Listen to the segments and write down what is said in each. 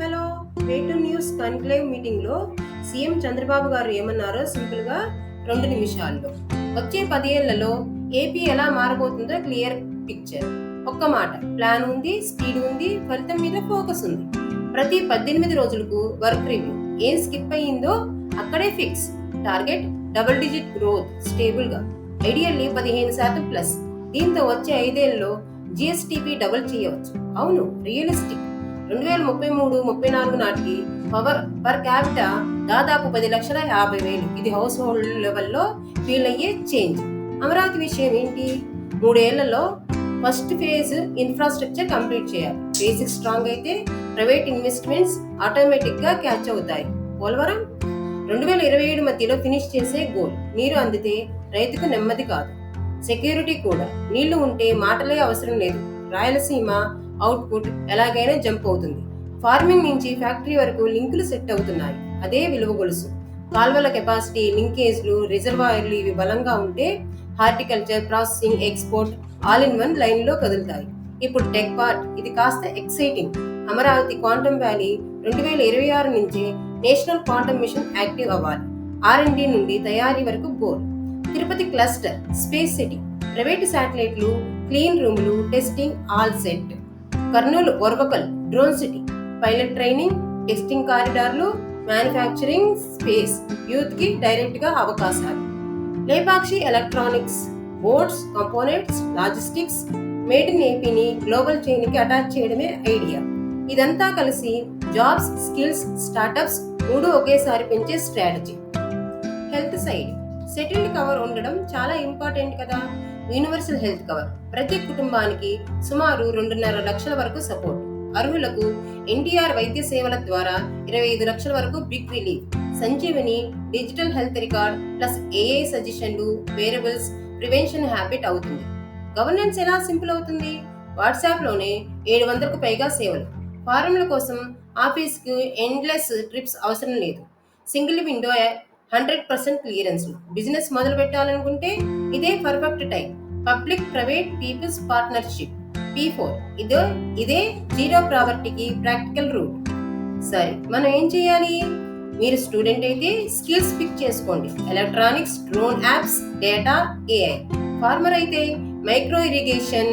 Hello to news conclave మీటింగ్లో CM Chandrababu గారు ఏమన్నారో సింపుల్గా రెండు నిమిషాల్లో. వచ్చే పదేళ్ళలో ఏపీ ఎలా మారబోతుందో క్లియర్ పిక్చర్ ఒక్క మాట ప్లాన్ ఉంది స్పీడ్ ఉంది ఫలితం మీద ఫోకస్ ఉంది. ప్రతి పద్దెనిమిది రోజులకు వర్క్ రివ్యూ ఏం స్కిప్ అయ్యిందో అక్కడే fix target double digit growth స్టేబుల్గా. ఐడియల్లీ పదిహేను శాతం ప్లస్ దీంతో వచ్చే ఐదేళ్ళలో జిఎస్టిపి డబుల్ చేయవచ్చు. అవును రియలిస్టిక్ రెండు వేల ముప్పై మూడు ముప్పై నాలుగు నాటికి పవర్ పర్ క్యాపిటా దాదాపు పది లక్షల యాభై వేలు. ఇది హౌస్ హోల్డ్ లెవెల్లో ఫీల్ అయ్యే చేంజ్. అమరావతి విషయం ఏంటి? మూడేళ్ళలో ఫస్ట్ ఫేజ్ ఇన్ఫ్రాస్ట్రక్చర్ కంప్లీట్ చేయాలి. బేసిక్ స్ట్రాంగ్ అయితే ప్రైవేట్ ఇన్వెస్ట్మెంట్స్ ఆటోమేటిక్గా క్యాచ్ అవుతాయి. పోలవరం రెండు వేల ఇరవై ఏడు మధ్యలో ఫినిష్ చేసే గోల్. నీరు అందితే రైతుకు నెమ్మది కాదు. సెక్యూరిటీ కూడా. నీళ్ళు ఉంటే మాటలే అవసరం లేదు. రాయలసీమ అవుట్పుట్ ఎలాగైనా జంప్ అవుతుంది. ఫార్మింగ్ నుంచి ఫ్యాక్టరీ వరకు లింకులు సెట్ అవుతున్నాయి. అదే విలువ గొలుసు. కాల్వల కెపాసిటీ లింకేజ్లు రిజర్వాయర్లు ఇవి బలంగా ఉంటే horticulture processing export all in one లైన్లో కదులుతాయి. ఇప్పుడు టెక్ పార్ట్. ఇది కాస్త ఎక్సైటింగ్. అమరావతి క్వాంటమ్ వ్యాలీ రెండు వేల ఇరవై ఆరు నుంచి నేషనల్ క్వాంటమ్ మిషన్ యాక్టివ్ అవ్వాలి. ఆర్ఎండి నుండి తయారీ వరకు goal Tirupati cluster. Space city. Private శాటిలైట్లు clean రూమ్లు testing all set. Kurnool Orvakal drone city pilot training testing కారిడార్లు manufacturing space యూత్కి డైరెక్ట్గా అవకాశాలు. Lepakshi electronics boards components logistics made in ఏపీని global చైన్కి అటాచ్ చేయడమే ఐడియా. ఇదంతా కలిసి జాబ్స్ స్కిల్స్ స్టార్టప్స్ మూడు ఒకేసారి పెంచే strategy. Health side settled cover ఉండడం చాలా ఇంపార్టెంట్ కదా. Universal health cover. ప్రతి కుటుంబానికి సుమారు రెండున్నర లక్షల వరకు సపోర్ట్. అర్హులకు ఎన్టీఆర్ వైద్య సేవల ద్వారా ఇరవై ఐదు లక్షల వరకు big relief. Sanjeevani digital health record plus AI సజెషన్లు wearables prevention habit అవుతుంది. గవర్నెన్స్ ఎలా సింపుల్ అవుతుంది? వాట్సాప్లోనే ఏడు వందలకు పైగా సేవలు. ఫారంల కోసం ఆఫీస్కి ఎండ్లెస్ ట్రిప్స్ అవసరం లేదు. Single window hundred percent clearance business మొదలు పెట్టాలనుకుంటే ఇదే perfect time. Public private people's partnership P four. ఇదో ఇదే జీరో ప్రావర్టీకి ప్రాక్టికల్ రూట్. సరే మనం ఏం చేయాలి? మీరు స్టూడెంట్ అయితే స్కిల్స్ పిక్ చేసుకోండి. Electronics drone apps data AI. Farmer అయితే micro irrigation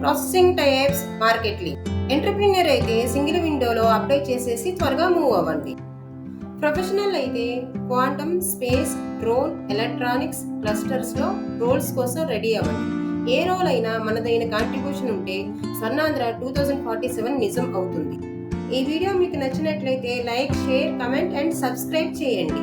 processing types marketing entrepreneur అయితే సింగిల్ విండోలో అప్లై చేసేసి త్వరగా మూవ్ అవ్వండి. ప్రొఫెషనల్ అయితే క్వాంటమ్ స్పేస్ డ్రోన్ ఎలక్ట్రానిక్స్ క్లస్టర్స్లో రోల్స్ కోసం రెడీ అవ్వండి. ఏ రోల్ అయినా మనదైన కాంట్రిబ్యూషన్ ఉంటే Swarnandhra two thousand forty seven నిజం అవుతుంది. ఈ వీడియో మీకు నచ్చినట్లయితే like share comment and subscribe చేయండి.